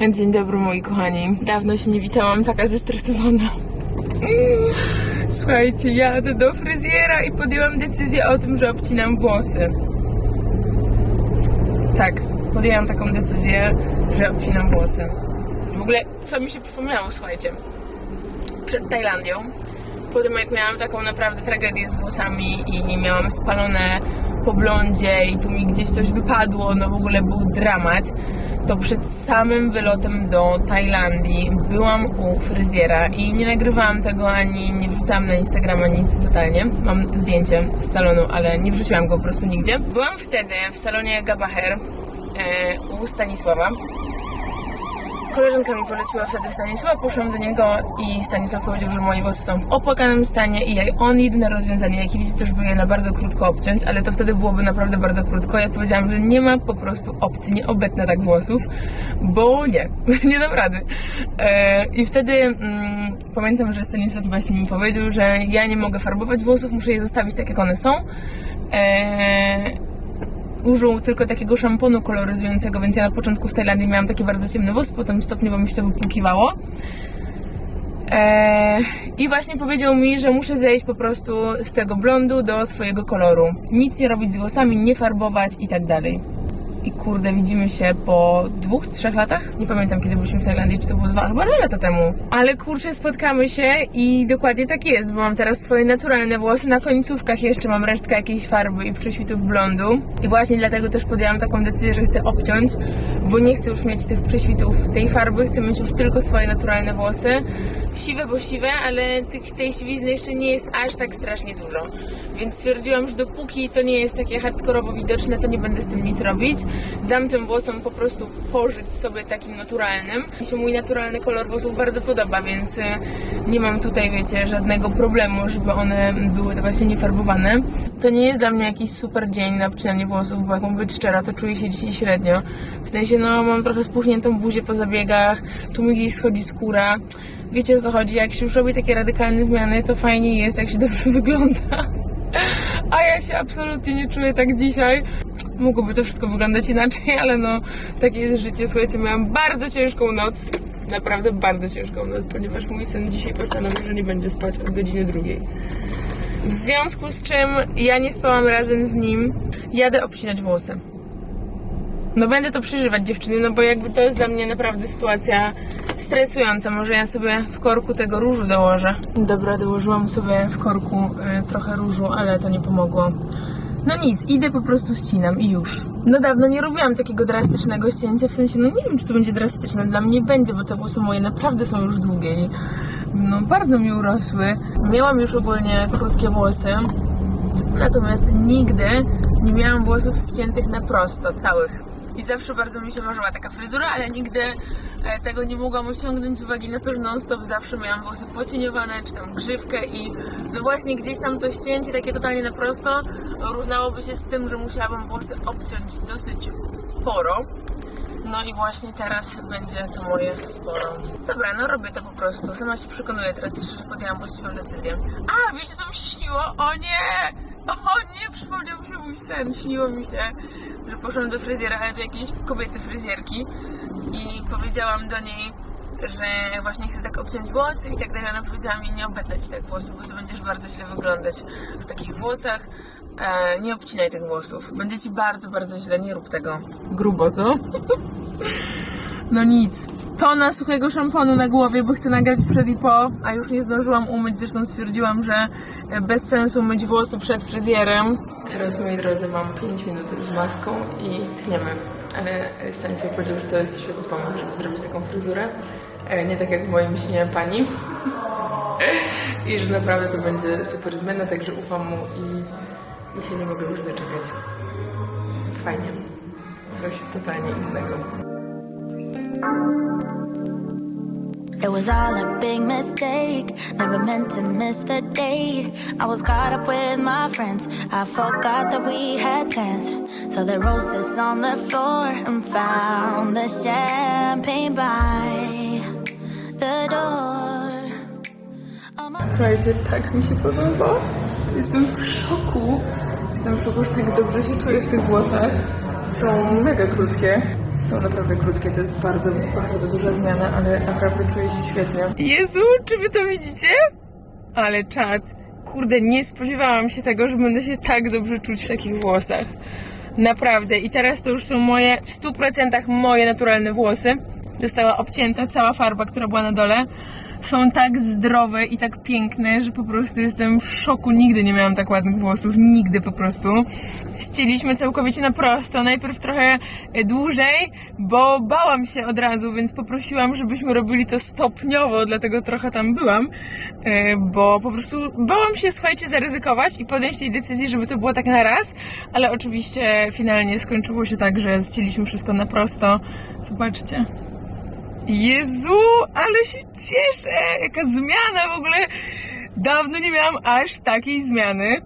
Dzień dobry moi kochani. Dawno się nie witałam taka zestresowana. Słuchajcie, jadę do fryzjera i podjęłam decyzję o tym, że obcinam włosy. Tak, podjęłam taką decyzję, że obcinam włosy. W ogóle, co mi się przypomniało, słuchajcie. Przed Tajlandią, po tym jak miałam taką naprawdę tragedię z włosami i miałam spalone po blondzie i tu mi gdzieś coś wypadło, no w ogóle był dramat, to przed samym wylotem do Tajlandii byłam u fryzjera i nie nagrywałam tego ani nie wrzucałam na Instagrama nic totalnie. Mam zdjęcie z salonu, ale nie wrzuciłam go po prostu nigdzie. Byłam wtedy w salonie Gabaher e, u Stanisława. Koleżanka mi poleciła wtedy Stanisława, poszłam do niego i Stanisław powiedział, że moje włosy są w opłakanym stanie i on jedyne rozwiązanie, jakie widzi, to żeby je na bardzo krótko obciąć, ale to wtedy byłoby naprawdę bardzo krótko. Ja powiedziałam, że nie ma po prostu opcji, nie obetnę tak włosów, bo nie, nie dam rady. E, I wtedy mm, pamiętam, że Stanisław właśnie mi powiedział, że ja nie mogę farbować włosów, muszę je zostawić tak, jak one są. E, użył tylko takiego szamponu koloryzującego, więc ja na początku w Tajlandii miałam takie bardzo ciemne włosy, potem stopniowo mi się to wypłukiwało. Eee, I właśnie powiedział mi, że muszę zejść po prostu z tego blondu do swojego koloru. Nic nie robić z włosami, nie farbować i tak dalej. I kurde, widzimy się po dwóch, trzech latach? Nie pamiętam kiedy byliśmy w Tajlandii, czy to było dwa, chyba dwa lata temu. Ale kurczę, spotkamy się i dokładnie tak jest, bo mam teraz swoje naturalne włosy. Na końcówkach jeszcze mam resztkę jakiejś farby i prześwitów blondu. I właśnie dlatego też podjęłam taką decyzję, że chcę obciąć, bo nie chcę już mieć tych prześwitów tej farby, chcę mieć już tylko swoje naturalne włosy. Siwe, bo siwe, ale tych, tej siwizny jeszcze nie jest aż tak strasznie dużo. Więc stwierdziłam, że dopóki to nie jest takie hardkorowo widoczne, to nie będę z tym nic robić. Dam tym włosom po prostu pożyć sobie takim naturalnym. Mi się mój naturalny kolor włosów bardzo podoba, więc e, nie mam tutaj, wiecie, żadnego problemu, żeby one były właśnie niefarbowane. To nie jest dla mnie jakiś super dzień na obcinanie włosów, bo jak mam być szczera, to czuję się dzisiaj średnio. W sensie, no, mam trochę spuchniętą buzię po zabiegach, tu mi gdzieś schodzi skóra. Wiecie o co chodzi, jak się już robi takie radykalne zmiany, to fajnie jest, jak się dobrze wygląda. A ja się absolutnie nie czuję tak dzisiaj. Mogłoby to wszystko wyglądać inaczej, ale no, takie jest życie. Słuchajcie, miałam bardzo ciężką noc. Naprawdę bardzo ciężką noc, ponieważ mój syn dzisiaj postanowił, że nie będzie spać od godziny drugiej. W związku z czym ja nie spałam razem z nim. Jadę obcinać włosy. No będę to przeżywać dziewczyny, no bo jakby to jest dla mnie naprawdę sytuacja stresująca. Może ja sobie w korku tego różu dołożę. Dobra, dołożyłam sobie w korku y, trochę różu, ale to nie pomogło. No nic, idę po prostu ścinam i już. No dawno nie robiłam takiego drastycznego ścięcia, w sensie, no nie wiem, czy to będzie drastyczne. Dla mnie będzie, bo te włosy moje naprawdę są już długie i no bardzo mi urosły. Miałam już ogólnie krótkie włosy, natomiast nigdy nie miałam włosów ściętych na prosto, całych. I zawsze bardzo mi się marzyła taka fryzura, ale nigdy e, tego nie mogłam osiągnąć z uwagi na to, że non-stop zawsze miałam włosy pocieniowane, czy tam grzywkę i no właśnie gdzieś tam to ścięcie takie totalnie na prosto równałoby się z tym, że musiałabym włosy obciąć dosyć sporo. No i właśnie teraz będzie to moje sporo. Dobra, no robię to po prostu. Sama się przekonuję teraz jeszcze, że podjęłam właściwą decyzję. A, wiecie co mi się śniło? O nie! O nie, przypomniał mi się mój sen. Śniło mi się, że poszłam do fryzjera, ale do jakiejś kobiety fryzjerki i powiedziałam do niej, że właśnie chcę tak obciąć włosy i tak dalej. Ona powiedziała mi, nie obetnę ci tak włosów, bo to będziesz bardzo źle wyglądać w takich włosach. E, nie obcinaj tych włosów. Będzie ci bardzo, bardzo źle, nie rób tego. Grubo, co? No nic. Tona suchego szamponu na głowie, bo chcę nagrać przed i po, a już nie zdążyłam umyć, zresztą stwierdziłam, że e, bez sensu myć włosy przed fryzjerem. Teraz, moi drodzy, mam 5 minut z maską i tniemy. Ale Stanisław powiedział, że to jest świetny pomysł, żeby zrobić taką fryzurę. E, Nie tak jak w moim śnie pani. I że naprawdę to będzie super zmiana, także ufam mu i, i się nie mogę już doczekać. Fajnie. Coś totalnie innego. It was all a big mistake. Never meant to miss the date. I was caught up with my friends. I forgot that we had plans. So the roses on the floor and found the champagne by the door. Słuchajcie, tak mi się podoba. Jestem w szoku. Jestem w szoku, że tak dobrze się czuję w tych włosach. Są mega krótkie. Są naprawdę krótkie, to jest bardzo, bardzo duża zmiana, ale naprawdę czuję się świetnie. Jezu, czy wy to widzicie? Ale czad. Kurde, nie spodziewałam się tego, że będę się tak dobrze czuć w takich włosach. Naprawdę. I teraz to już są moje, w 100% moje naturalne włosy. Została obcięta cała farba, która była na dole. Są tak zdrowe i tak piękne, że po prostu jestem w szoku. Nigdy nie miałam tak ładnych włosów. Nigdy po prostu. Ścięliśmy całkowicie na prosto. Najpierw trochę e, dłużej, bo bałam się od razu, więc poprosiłam, żebyśmy robili to stopniowo, dlatego trochę tam byłam, e, bo po prostu bałam się, słuchajcie, zaryzykować i podjąć tej decyzji, żeby to było tak na raz, ale oczywiście finalnie skończyło się tak, że ścięliśmy wszystko na prosto. Zobaczcie. Jezu, ale się cieszę! Jaka zmiana w ogóle! Dawno nie miałam aż takiej zmiany.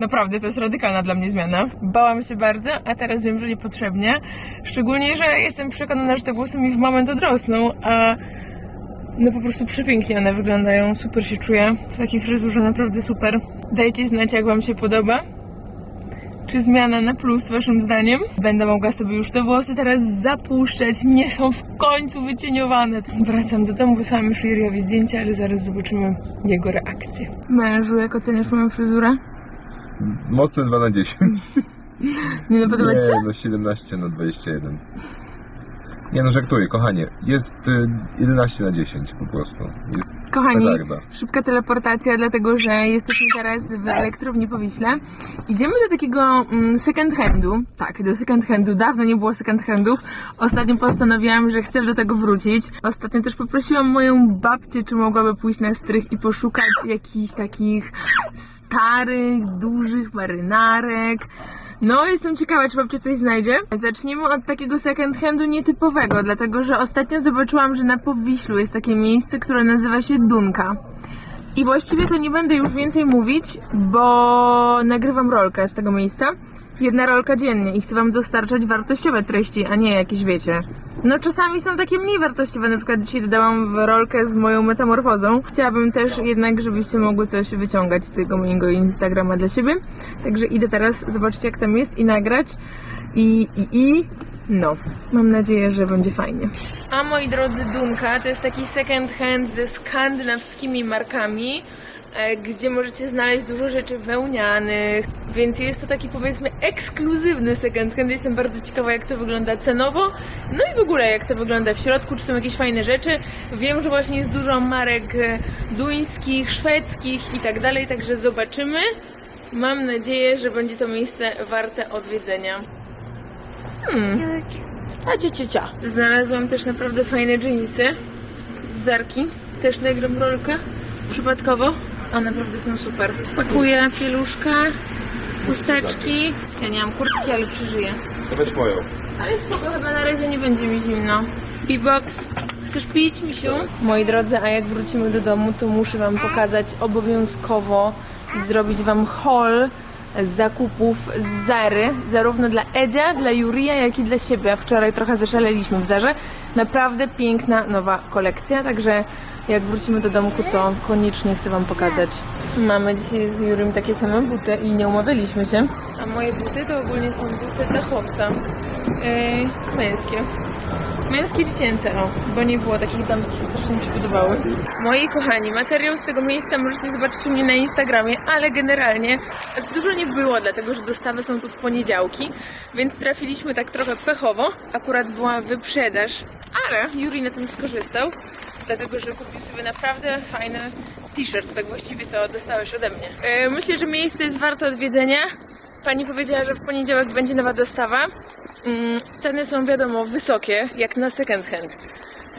Naprawdę, to jest radykalna dla mnie zmiana. Bałam się bardzo, a teraz wiem, że niepotrzebnie. Szczególnie, że jestem przekonana, że te włosy mi w moment odrosną, a no po prostu przepięknie one wyglądają. Super się czuję w takiej fryzurze, naprawdę super. Dajcie znać, jak Wam się podoba. Czy zmiana na plus, waszym zdaniem? Będę mogła sobie już te włosy teraz zapuszczać. Nie są w końcu wycieniowane. Wracam do domu, wysłałam już Juriowi zdjęcie, ale zaraz zobaczymy jego reakcję. Mężu, jak oceniasz moją fryzurę? Mocne 2 na 10. Nie no, podoba ci się? Nie, no 17 na 21. Nie no, żartuję, kochanie. Jest y, 11 na 10 po prostu. Jest Kochani, petarda. szybka teleportacja, dlatego że jesteśmy teraz w elektrowni po Wiśle. Idziemy do takiego mm, second handu. Tak, do second handu. Dawno nie było second handów. Ostatnio postanowiłam, że chcę do tego wrócić. Ostatnio też poprosiłam moją babcię, czy mogłaby pójść na strych i poszukać jakichś takich starych, dużych marynarek. No, jestem ciekawa, czy babcia coś znajdzie. Zacznijmy od takiego second handu nietypowego, dlatego że ostatnio zobaczyłam, że na Powiślu jest takie miejsce, które nazywa się Dunka. I właściwie to nie będę już więcej mówić, bo nagrywam rolkę z tego miejsca. Jedna rolka dziennie i chcę wam dostarczać wartościowe treści, a nie jakieś wiecie. No czasami są takie mniej wartościowe, na przykład dzisiaj dodałam rolkę z moją metamorfozą. Chciałabym też jednak, żebyście mogły coś wyciągać z tego mojego Instagrama dla siebie. Także idę teraz zobaczyć jak tam jest i nagrać. I, i, i no, mam nadzieję, że będzie fajnie. A moi drodzy, Dunka to jest taki second hand ze skandynawskimi markami, gdzie możecie znaleźć dużo rzeczy wełnianych, więc jest to taki powiedzmy ekskluzywny second hand. Jestem bardzo ciekawa, jak to wygląda cenowo, no i w ogóle jak to wygląda w środku, czy są jakieś fajne rzeczy. Wiem, że właśnie jest dużo marek e, duńskich, szwedzkich i tak dalej, także zobaczymy. Mam nadzieję, że będzie to miejsce warte odwiedzenia. A cia, cia, cia. Znalazłam też naprawdę fajne jeansy z Zarki. Też nagram rolkę przypadkowo, a naprawdę są super. Pakuję pieluszkę, chusteczki. Ja nie mam kurtki, ale przeżyję. Weź moją. Ale spoko, chyba na razie nie będzie mi zimno. B-box. Chcesz pić, misiu? Moi drodzy, a jak wrócimy do domu, to muszę wam pokazać obowiązkowo i zrobić wam haul z zakupów z Zary, zarówno dla Edzia, dla Jurija, jak i dla siebie. Wczoraj trochę zaszaleliśmy w Zarze. Naprawdę piękna, nowa kolekcja, także jak wrócimy do domku, to koniecznie chcę wam pokazać. Mamy dzisiaj z Jurym takie same buty i nie umawialiśmy się. A moje buty to ogólnie są buty dla chłopca. Yy, męskie. Męskie, dziecięce, o, bo nie było takich damskich, strasznie mi się podobały. Moi kochani, materiał z tego miejsca możecie zobaczyć u mnie na Instagramie, ale generalnie z dużo nie było, dlatego że dostawy są tu w poniedziałki, więc trafiliśmy tak trochę pechowo. Akurat była wyprzedaż, ale Juri na tym skorzystał, dlatego że kupił sobie naprawdę fajny t-shirt, tak właściwie to dostałeś ode mnie. E, myślę, że miejsce jest warte odwiedzenia. Pani powiedziała, że w poniedziałek będzie nowa dostawa. Mm, Ceny są wiadomo wysokie, jak na second hand.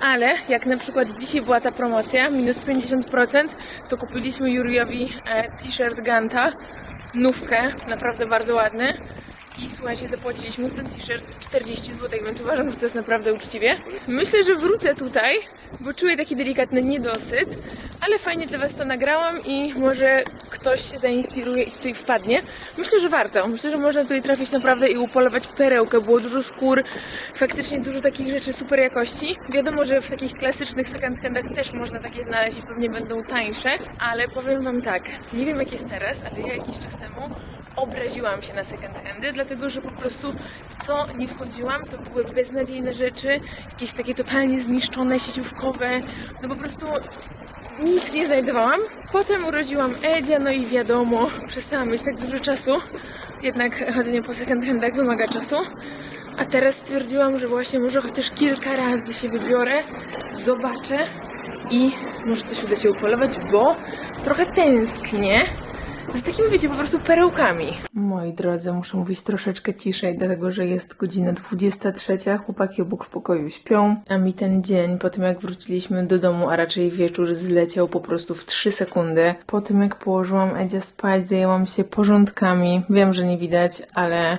Ale jak na przykład dzisiaj była ta promocja, minus 50%, to kupiliśmy Juriowi e, t-shirt Ganta, nówkę, naprawdę bardzo ładny. I słuchajcie, zapłaciliśmy za ten t-shirt 40 zł, więc uważam, że to jest naprawdę uczciwie. Myślę, że wrócę tutaj, bo czuję taki delikatny niedosyt, ale fajnie dla Was to nagrałam i może ktoś się zainspiruje i tutaj wpadnie. Myślę, że warto. Myślę, że można tutaj trafić naprawdę i upolować perełkę. Było dużo skór, faktycznie dużo takich rzeczy super jakości. Wiadomo, że w takich klasycznych second handach też można takie znaleźć i pewnie będą tańsze, ale powiem Wam tak, nie wiem jak jest teraz, ale ja jakiś czas temu obraziłam się na second handy, dlatego że po prostu co nie wchodziłam, to były beznadziejne rzeczy, jakieś takie totalnie zniszczone, sieciówkowe, no po prostu nic nie znajdowałam. Potem urodziłam Edzia, no i wiadomo, przestałam mieć tak dużo czasu, jednak chodzenie po second handach wymaga czasu. A teraz stwierdziłam, że właśnie może chociaż kilka razy się wybiorę, zobaczę i może coś uda się upolować, bo trochę tęsknię z takimi, wiecie, po prostu perełkami. Moi drodzy, muszę mówić troszeczkę ciszej, dlatego że jest godzina 23, chłopaki obok w pokoju śpią, a mi ten dzień, po tym jak wróciliśmy do domu, a raczej wieczór, zleciał po prostu w 3 sekundy. Po tym jak położyłam Edzia spać, zajęłam się porządkami. Wiem, że nie widać, ale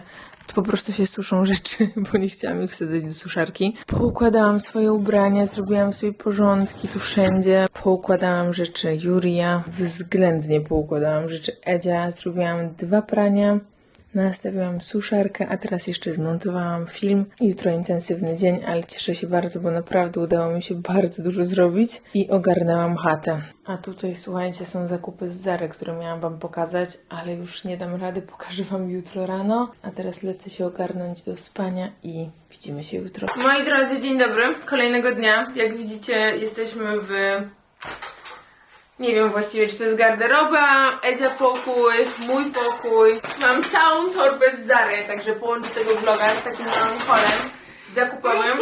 po prostu się suszą rzeczy, bo nie chciałam ich wsadzać do suszarki. Poukładałam swoje ubrania, zrobiłam sobie porządki tu wszędzie. Poukładałam rzeczy Juria, względnie poukładałam rzeczy Edzia. Zrobiłam dwa prania, nastawiłam suszarkę, a teraz jeszcze zmontowałam film. Jutro intensywny dzień, ale cieszę się bardzo, bo naprawdę udało mi się bardzo dużo zrobić i ogarnęłam chatę. A tutaj, słuchajcie, są zakupy z Zary, które miałam Wam pokazać, ale już nie dam rady, pokażę Wam jutro rano. A teraz lecę się ogarnąć do spania i widzimy się jutro. Moi drodzy, dzień dobry. Kolejnego dnia. Jak widzicie, jesteśmy w nie wiem właściwie, czy to jest garderoba, Edzia pokój, mój pokój. Mam całą torbę z Zary, także połączę tego vloga z takim małym holem zakupowym.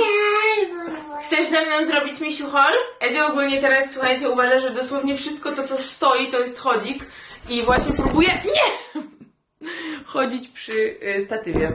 Chcesz ze mną zrobić misiu haul? Edzia ogólnie teraz, słuchajcie, uważa, że dosłownie wszystko to, co stoi, to jest chodzik. I właśnie próbuje, nie! Chodzić przy y, statywie.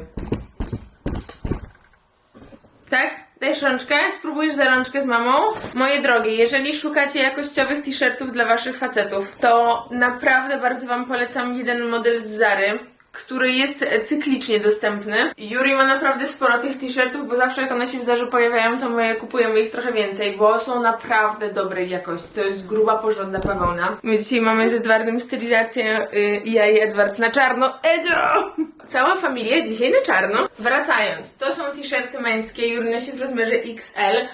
Tak? Dajesz rączkę? Spróbujesz za rączkę z mamą? Moje drogie, jeżeli szukacie jakościowych t-shirtów dla waszych facetów, to naprawdę bardzo wam polecam jeden model z Zary, który jest cyklicznie dostępny. Yuri ma naprawdę sporo tych t-shirtów, bo zawsze jak one się w Zarze pojawiają, to my kupujemy ich trochę więcej, bo są naprawdę dobrej jakości. To jest gruba, porządna bawełna. My dzisiaj mamy z Edwardem stylizację y, ja i Edward na czarno. Edzio! Cała familia dzisiaj na czarno. Wracając, to są t-shirty męskie, Juri nosi w rozmiarze XL.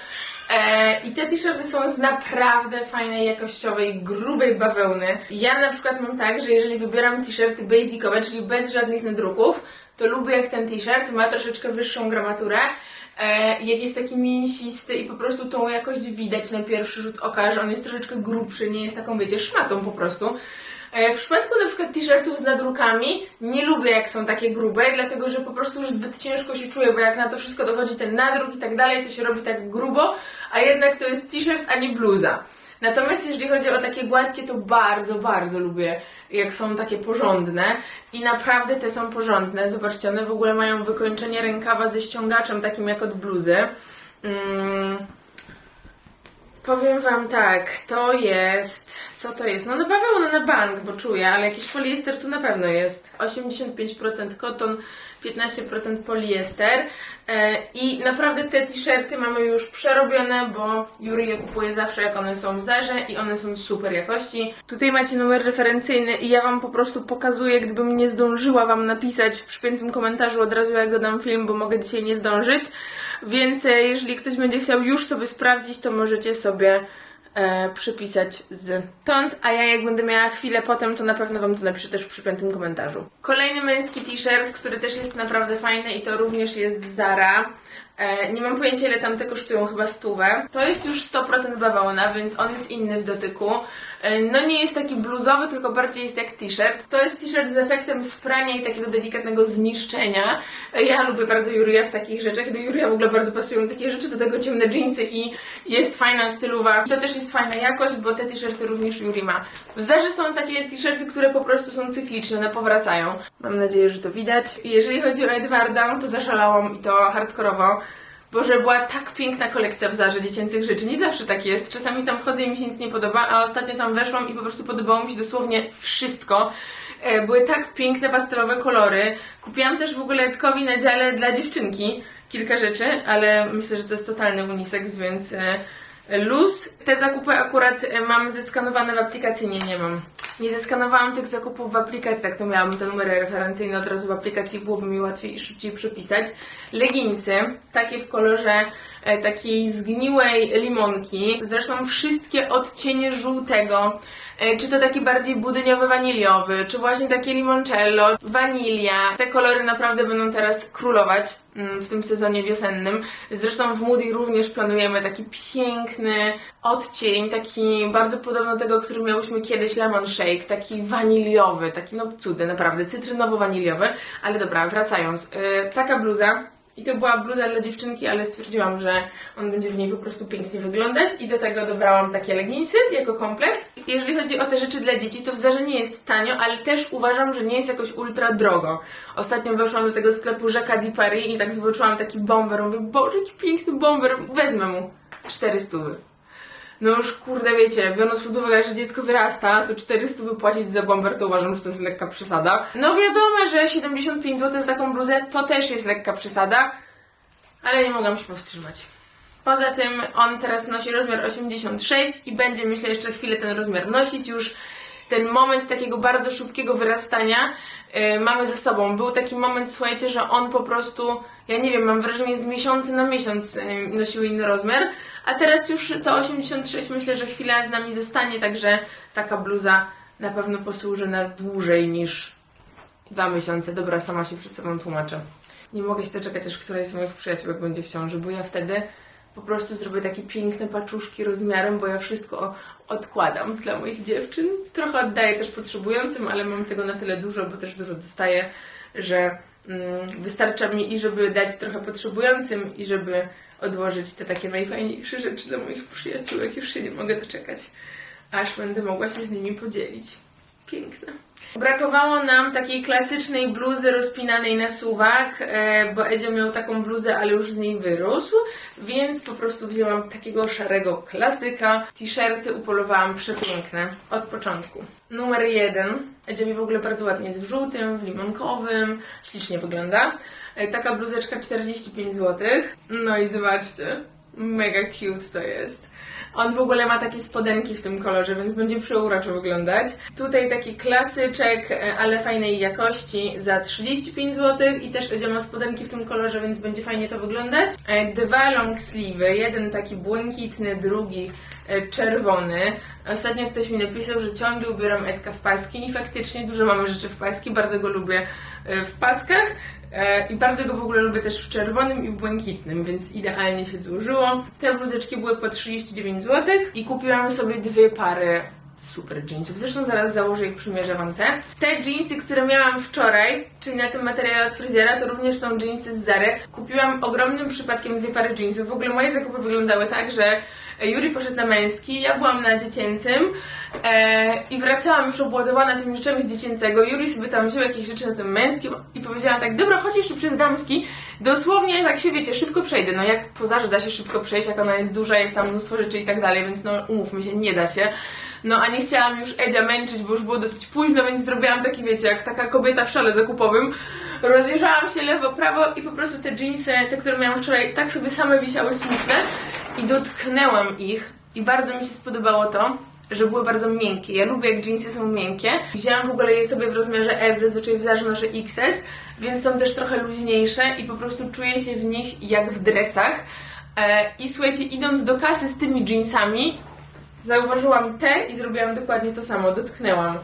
E, I te t-shirty są z naprawdę fajnej, jakościowej, grubej bawełny. Ja na przykład mam tak, że jeżeli wybieram t-shirty basicowe, czyli bez żadnych nadruków, to lubię jak ten t-shirt ma troszeczkę wyższą gramaturę. E, jak jest taki mięsisty i po prostu tą jakość widać na pierwszy rzut oka, że on jest troszeczkę grubszy, nie jest taką, wiecie, szmatą po prostu. E, W przypadku na przykład t-shirtów z nadrukami nie lubię jak są takie grube, dlatego że po prostu już zbyt ciężko się czuję, bo jak na to wszystko dochodzi ten nadruk i tak dalej, to się robi tak grubo, a jednak to jest t-shirt, a nie bluza. Natomiast jeżeli chodzi o takie gładkie, to bardzo, bardzo lubię, jak są takie porządne i naprawdę te są porządne. Zobaczcie, one w ogóle mają wykończenie rękawa ze ściągaczem takim jak od bluzy. Mm. Powiem wam tak, to jest. Co to jest? No na bawełna na bank, bo czuję, ale jakiś poliester tu na pewno jest. 85% koton, 15% poliester. E, I naprawdę te t-shirty mamy już przerobione, bo Juri je kupuje zawsze jak one są w Zarze i one są super jakości. Tutaj macie numer referencyjny i ja wam po prostu pokazuję, gdybym nie zdążyła wam napisać w przypiętym komentarzu od razu jak dodam film, bo mogę dzisiaj nie zdążyć. Więc jeżeli ktoś będzie chciał już sobie sprawdzić, to możecie sobie e, przypisać z tąd, a ja jak będę miała chwilę potem, to na pewno Wam to napiszę też w przypiętym komentarzu. Kolejny męski t-shirt, który też jest naprawdę fajny i to również jest Zara. E, nie mam pojęcia ile tam te kosztują, chyba stówę. To jest już 100% bawełna, więc on jest inny w dotyku. E, no nie jest taki bluzowy, tylko bardziej jest jak t-shirt. To jest t-shirt z efektem sprania i takiego delikatnego zniszczenia. E, Ja lubię bardzo Juria w takich rzeczach. Do Juria w ogóle bardzo pasują takie rzeczy, do tego ciemne jeansy i jest fajna stylowa. I to też jest fajna jakość, bo te t-shirty również Juri ma. W Zarze są takie t-shirty, które po prostu są cykliczne, one powracają. Mam nadzieję, że to widać. Jeżeli chodzi o Edwarda, to zaszalałam i to hardkorowo. Boże, była tak piękna kolekcja w Zarze dziecięcych rzeczy. Nie zawsze tak jest. Czasami tam wchodzę i mi się nic nie podoba, a ostatnio tam weszłam i po prostu podobało mi się dosłownie wszystko. E, Były tak piękne pastelowe kolory. Kupiłam też w ogóle Edkowi na dziale dla dziewczynki kilka rzeczy, ale myślę, że to jest totalny unisex, więc e, luz. Te zakupy akurat e, mam zeskanowane w aplikacji. Nie, nie mam. Nie zeskanowałam tych zakupów w aplikacji, tak to miałam te numery referencyjne od razu w aplikacji, byłoby mi łatwiej i szybciej przepisać. Leginsy, takie w kolorze e, takiej zgniłej limonki. Zresztą wszystkie odcienie żółtego, czy to taki bardziej budyniowy, waniliowy, czy właśnie takie limoncello, wanilia. Te kolory naprawdę będą teraz królować mm, w tym sezonie wiosennym. Zresztą w Moody również planujemy taki piękny odcień, taki bardzo podobny do tego, który miałyśmy kiedyś, lemon shake, taki waniliowy, taki no cudy, naprawdę, cytrynowo-waniliowy. Ale dobra, wracając. Yy, taka bluza, i to była bluza dla dziewczynki, ale stwierdziłam, że on będzie w niej po prostu pięknie wyglądać i do tego dobrałam takie leginsy jako komplet. Jeżeli chodzi o te rzeczy dla dzieci, to w Zarze nie jest tanio, ale też uważam, że nie jest jakoś ultra drogo. Ostatnio weszłam do tego sklepu Rzeka Di Paris i tak zobaczyłam taki bomber, mówię, boże, jaki piękny bomber, wezmę mu 400. No już kurde wiecie, biorąc pod uwagę, że dziecko wyrasta, to 400 wypłacić za bomber to uważam, że to jest lekka przesada. No wiadomo, że 75 zł za taką bluzę to też jest lekka przesada, ale nie mogłam się powstrzymać. Poza tym on teraz nosi rozmiar 86 i będzie myślę jeszcze chwilę ten rozmiar nosić już. Ten moment takiego bardzo szybkiego wyrastania yy, mamy ze sobą. Był taki moment, słuchajcie, że on po prostu, ja nie wiem, mam wrażenie z miesiąca na miesiąc yy, nosił inny rozmiar, a teraz już to 86 myślę, że chwilę z nami zostanie, także taka bluza na pewno posłuży na dłużej niż dwa miesiące. Dobra, sama się przed sobą tłumaczę. Nie mogę się doczekać, aż któraś z moich przyjaciółek będzie w ciąży, bo ja wtedy po prostu zrobię takie piękne paczuszki rozmiarem, bo ja wszystko odkładam dla moich dziewczyn. Trochę oddaję też potrzebującym, ale mam tego na tyle dużo, bo też dużo dostaję, że mm, wystarcza mi i żeby dać trochę potrzebującym, i żeby odłożyć te takie najfajniejsze rzeczy dla moich przyjaciółek. Już się nie mogę doczekać, aż będę mogła się z nimi podzielić. Piękne. Brakowało nam takiej klasycznej bluzy rozpinanej na suwak, e, bo Edzio miał taką bluzę, ale już z niej wyrósł, więc po prostu wzięłam takiego szarego klasyka. T-shirty upolowałam przepiękne od początku. Numer jeden. Edzio mi w ogóle bardzo ładnie jest w żółtym, w limonkowym, ślicznie wygląda. E, Taka bluzeczka 45 zł. No i zobaczcie, mega cute to jest. On w ogóle ma takie spodenki w tym kolorze, więc będzie przeuroczo wyglądać. Tutaj taki klasyczek, e, ale fajnej jakości za 35 zł i też Edzia ma spodenki w tym kolorze, więc będzie fajnie to wyglądać. E, Dwa long sleeve, jeden taki błękitny, drugi czerwony. Ostatnio ktoś mi napisał, że ciągle ubieram Edka w paski i faktycznie dużo mamy rzeczy w paski, bardzo go lubię w paskach. E, I bardzo go w ogóle lubię też w czerwonym i w błękitnym, więc idealnie się złożyło. Te bluzeczki były po 39 zł i kupiłam sobie dwie pary super jeansów. Zresztą zaraz założę i przymierzę Wam te. Te jeansy, które miałam wczoraj, czyli na tym materiale od fryzjera, to również są jeansy z Zary. Kupiłam ogromnym przypadkiem dwie pary jeansów. W ogóle moje zakupy wyglądały tak, że Juri poszedł na męski, ja byłam na dziecięcym e, i wracałam już obładowana tymi rzeczami z dziecięcego. Juri sobie tam wziął jakieś rzeczy na tym męskim i powiedziałam tak, dobra, chodź jeszcze przez damski. Dosłownie, tak się wiecie, szybko przejdę. No jak po Zarze da się szybko przejść, jak ona jest duża, jest tam mnóstwo rzeczy i tak dalej, więc no umówmy się, nie da się. No a nie chciałam już Edzia męczyć, bo już było dosyć późno, więc zrobiłam taki, wiecie, jak taka kobieta w szale zakupowym. Rozjeżdżałam się lewo, prawo i po prostu te jeansy, te, które miałam wczoraj, tak sobie same wisiały smutne i dotknęłam ich i bardzo mi się spodobało to, że były bardzo miękkie. Ja lubię, jak jeansy są miękkie. Wzięłam w ogóle je sobie w rozmiarze S, zazwyczaj w noszę XS, więc są też trochę luźniejsze i po prostu czuję się w nich jak w dresach. E, I słuchajcie, idąc do kasy z tymi jeansami, Zauważyłam te i zrobiłam dokładnie to samo. Dotknęłam.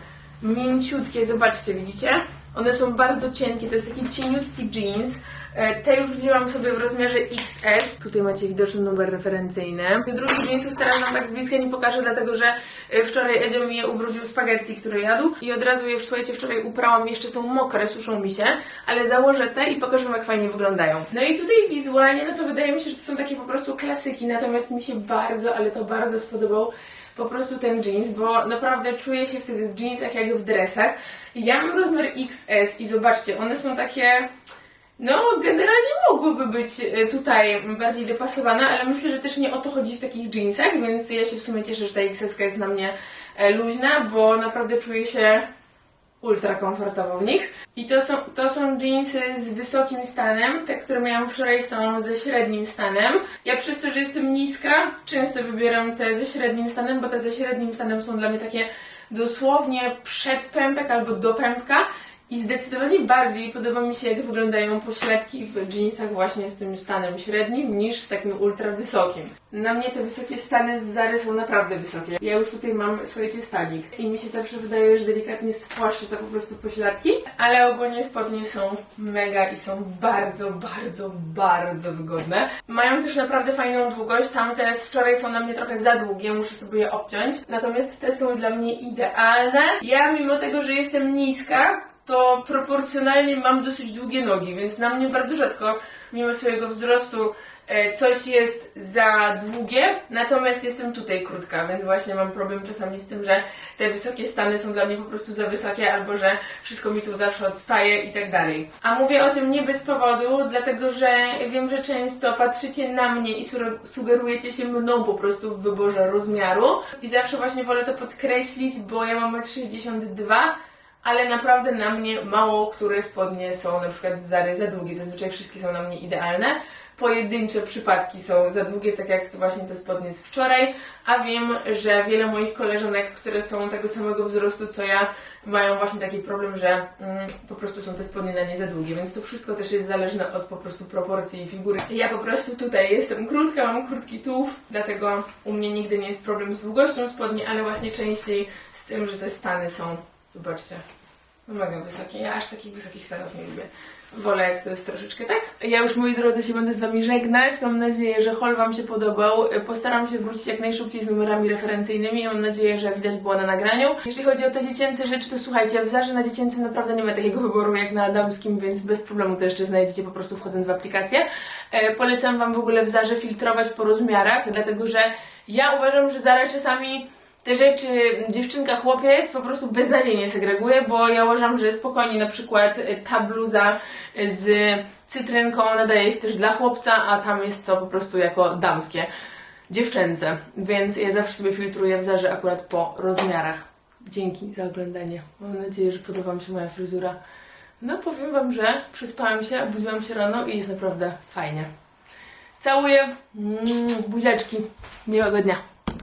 Mięciutkie, zobaczcie, widzicie? One są bardzo cienkie, to jest taki cieniutki jeans. E, Te już wzięłam sobie w rozmiarze XS. Tutaj macie widoczny numer referencyjny. Drugich jeansów teraz Wam tak z bliska nie pokażę, dlatego że e, wczoraj Edzio mi je ubrudził spaghetti, które jadł. I od razu je, słuchajcie, wczoraj uprałam, jeszcze są mokre, suszą mi się. Ale założę te i pokażę Wam, jak fajnie wyglądają. No i tutaj wizualnie, no to wydaje mi się, że to są takie po prostu klasyki. Natomiast mi się bardzo, ale to bardzo spodobał po prostu ten jeans, bo naprawdę czuję się w tych jeansach jak w dresach. Ja mam rozmiar XS i zobaczcie, one są takie... No, generalnie mogłyby być e, tutaj bardziej dopasowane, ale myślę, że też nie o to chodzi w takich jeansach, więc ja się w sumie cieszę, że ta XS jest na mnie e, luźna, bo naprawdę czuję się ultra komfortowo w nich. I to są, to są jeansy z wysokim stanem. Te, które miałam wczoraj są ze średnim stanem. Ja przez to, że jestem niska, często wybieram te ze średnim stanem, bo te ze średnim stanem są dla mnie takie dosłownie przed pępek albo do pępka. I zdecydowanie bardziej podoba mi się, jak wyglądają pośladki w jeansach właśnie z tym stanem średnim, niż z takim ultra wysokim. Na mnie te wysokie stany z Zary są naprawdę wysokie. Ja już tutaj mam, słuchajcie, stanik. I mi się zawsze wydaje, że delikatnie spłaszczy to po prostu pośladki, ale ogólnie spodnie są mega i są bardzo, bardzo, bardzo wygodne. Mają też naprawdę fajną długość. Tamte z wczoraj są na mnie trochę za długie, muszę sobie je obciąć. Natomiast te są dla mnie idealne. Ja mimo tego, że jestem niska, to proporcjonalnie mam dosyć długie nogi, więc na mnie bardzo rzadko, mimo swojego wzrostu, e, coś jest za długie, natomiast jestem tutaj krótka, więc właśnie mam problem czasami z tym, że te wysokie stany są dla mnie po prostu za wysokie, albo że wszystko mi tu zawsze odstaje i tak dalej. A mówię o tym nie bez powodu, dlatego że wiem, że często patrzycie na mnie i sugerujecie się mną po prostu w wyborze rozmiaru i zawsze właśnie wolę to podkreślić, bo ja mam 1,62 m, ale naprawdę na mnie mało które spodnie są na przykład z Zary za długie. Zazwyczaj wszystkie są na mnie idealne. Pojedyncze przypadki są za długie, tak jak właśnie te spodnie z wczoraj, a wiem, że wiele moich koleżanek, które są tego samego wzrostu co ja, mają właśnie taki problem, że mm, po prostu są te spodnie na nie za długie, więc to wszystko też jest zależne od po prostu proporcji i figury. Ja po prostu tutaj jestem krótka, mam krótki tułów, dlatego u mnie nigdy nie jest problem z długością spodni, ale właśnie częściej z tym, że te stany są, zobaczcie, mega wysokie. Ja aż takich wysokich stanów nie lubię. Wolę, jak to jest troszeczkę tak. Ja już, moi drodzy, się będę z Wami żegnać. Mam nadzieję, że haul Wam się podobał. Postaram się wrócić jak najszybciej z numerami referencyjnymi. Mam nadzieję, że widać było na nagraniu. Jeśli chodzi o te dziecięce rzeczy, to słuchajcie, w Zarze na dziecięcym naprawdę nie ma takiego wyboru jak na damskim, więc bez problemu to jeszcze znajdziecie po prostu wchodząc w aplikację. E, polecam Wam w ogóle w Zarze filtrować po rozmiarach, dlatego że ja uważam, że Zara czasami te rzeczy dziewczynka, chłopiec po prostu beznadziejnie segreguje, bo ja uważam, że spokojnie na przykład y, ta bluza z cytrynką nadaje się też dla chłopca, a tam jest to po prostu jako damskie, dziewczęce. Więc ja zawsze sobie filtruję w zarze akurat po rozmiarach. Dzięki za oglądanie. Mam nadzieję, że podoba mi się moja fryzura. No powiem Wam, że przespałam się, obudziłam się rano i jest naprawdę fajnie. Całuję, buziaczki, miłego dnia.